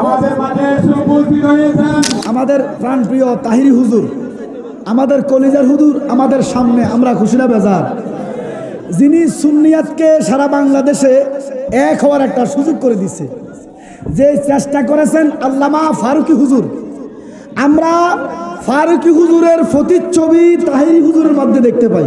আমাদের আমাদের প্রাণপ্রিয় তাহিরি হুজুর, আমাদের কলিজার হুজুর, আমাদের সামনে আমরা খুশি না বেজার। যিনি সুন্নিয়াতকে সারা বাংলাদেশে এক হওয়ার একটা সুযোগ করে দিচ্ছে যে চেষ্টা করেছেন আল্লামা ফারুকি হুজুর। আমরা ফারুকি হুজুরের প্রতিচ্ছবি তাহিরি হুজুরের মধ্যে দেখতে পাই।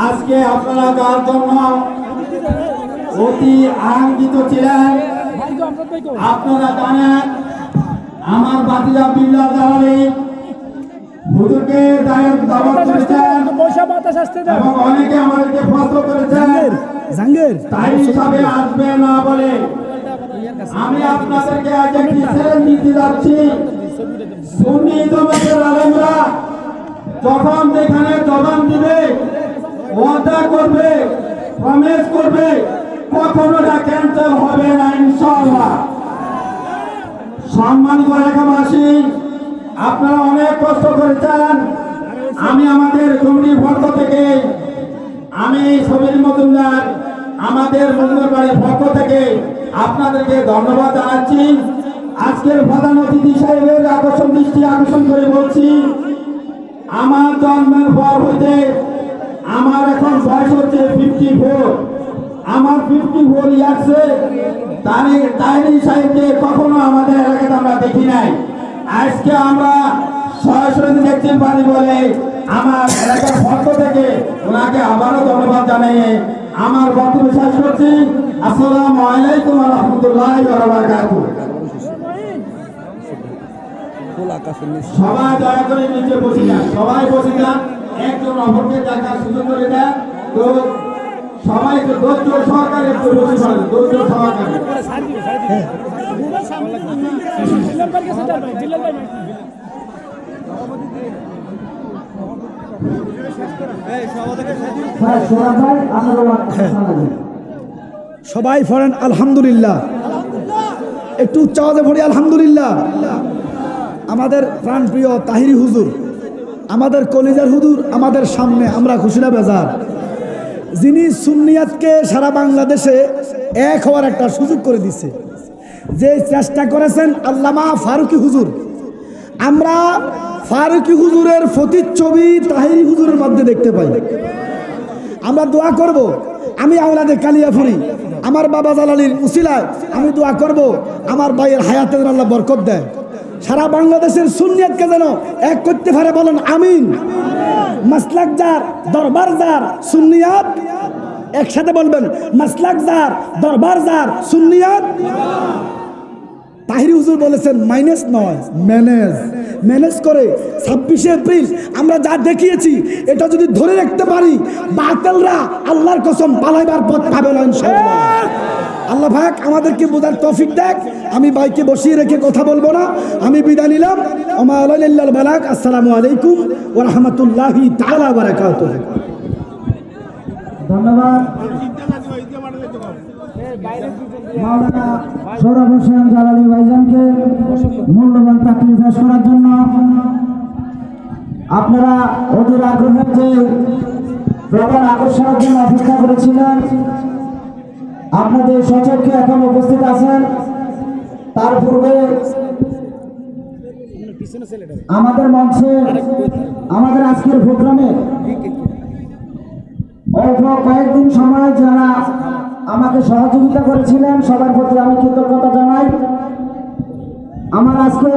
আজকে আপনারা যার জন্য অতি আনন্দিত ছিলেন? আপনারা জানেন আমার বাতিজা বিল্লাহ জালালি হুজুরকে দায়ের দাওয়াত করেছেন এবং অনেকে আমাদেরকে প্রশ্ন করেছেন। জাঙ্গের তাই হিসাবে আসবে না বলে আমি আপনাদেরকে আজ একটি চ্যালেঞ্জ দিতে যাচ্ছি। সুন্নি জমাতের আলেমরা যখন যেখানে জবান দিবে ওয়াদা করবে প্রমিস করবে, কখনো এটা ক্যান্সেল হবে না, ইনশাআল্লাহ। সম্মানিত এলাকাবাসী, আপনারা অনেক কষ্ট করেছেন। আমি আমাদের কমিটির পক্ষ থেকে, আমি সমীর মজুমদার, আমাদের মঙ্গলবাড়ির পক্ষ থেকে আপনাদেরকে ধন্যবাদ জানাচ্ছি। আজকের প্রধান অতিথি সাহেবের আকর্ষণ, দৃষ্টি আকর্ষণ করে বলছি, আমার জন্মের পর হইতে আমার এখন বয়স হচ্ছে ফিফটি ফোর আমার ফিফটি ফোর ইয়ার্সে তারি তাইরি সাহেবকে কখনো আমাদের এলাকাতে আমরা দেখি নাই। আজকে আমরা সরাসরি দেখতে পারি বলে আমার এলাকার পক্ষ থেকে ওনাকে আবারও ধন্যবাদ জানিয়ে আমার বক্তব্য শেষ করছি। আসসালামু আলাইকুম রহমতুল্লাহ সবাই দয়া করে নিচে বসে যান, সবাই বসে যান। একজন অপরকে দেখার সুযোগ করে দেন। তো সবাই একটু ধৈর্য সহকারে। একটু বসে পড়েন ধৈর্য সহকারে সবাই পড়েন আলহামদুলিল্লাহ। একটু উচ্চাওয়াজে পড়ি আলহামদুলিল্লাহ। আমাদের প্রাণপ্রিয় তাহিরি হুজুর। আমাদের কলিজার হুদুর আমাদের সামনে, আমরা খুশি না বেজার। যিনি সুন্নিয়াতকে সারা বাংলাদেশে এক হওয়ার একটা সুযোগ করে দিচ্ছে যে চেষ্টা করেছেন আল্লামা ফারুকি হুজুর। আমরা ফারুকি হুজুরের প্রতিচ্ছবি তাহিরি হুজুরের মধ্যে দেখতে পাই। আমরা দোয়া করব, আমি আওলাদে কালিয়াফুরি আমার বাবা জালালির উসিলায় আমি দোয়া করব, আমার ভাইয়ের হায়াতের আল্লাহ বরকত দেয়। সারা বাংলাদেশের সুনিয়তকে যেন এক করতে পারে বলেন আমিন। মাসলাক যার দরবার যার সুন্নিয়াত, একসাথে বলবেন, মাসলাক যার দরবার যার সুন্নিয়াত। তাহিরি হুজুর বলেছেন, মাইনাস নয়, ম্যানেজ। ম্যানেজ করে ছাব্বিশে এপ্রিল আমরা যা দেখিয়েছি, এটা যদি ধরে রাখতে পারি, বাতেলরা আল্লাহর কসম পালাইবার পথ পাবে না আল্লাহ ভাগ আমাদেরকে বোঝার তৌফিক দেখ। আমি বাইকে বসিয়ে রেখে কথা বলব না। আমি বিদায় নিলাম। আল্লাহ বালাক আসসালামু আলাইকুম ও রহমতুল্লাহি বারাকাতুহু। ধন্যবাদ। ভাইজানকে জন্য আপনারা অধীর আগ্রহে যে প্রধান আকর্ষণের জন্য অপেক্ষা করেছিলেন আপনাদের সচক্ষে এখন উপস্থিত আছেন। তার পূর্বে আমাদের মঞ্চে, আমাদের আজকের প্রোগ্রামে অল্প কয়েকদিন সময় যারা আমাকে সহযোগিতা করেছিলেন, সবার প্রতি আমি কৃতজ্ঞতা জানাই। আমার আজকে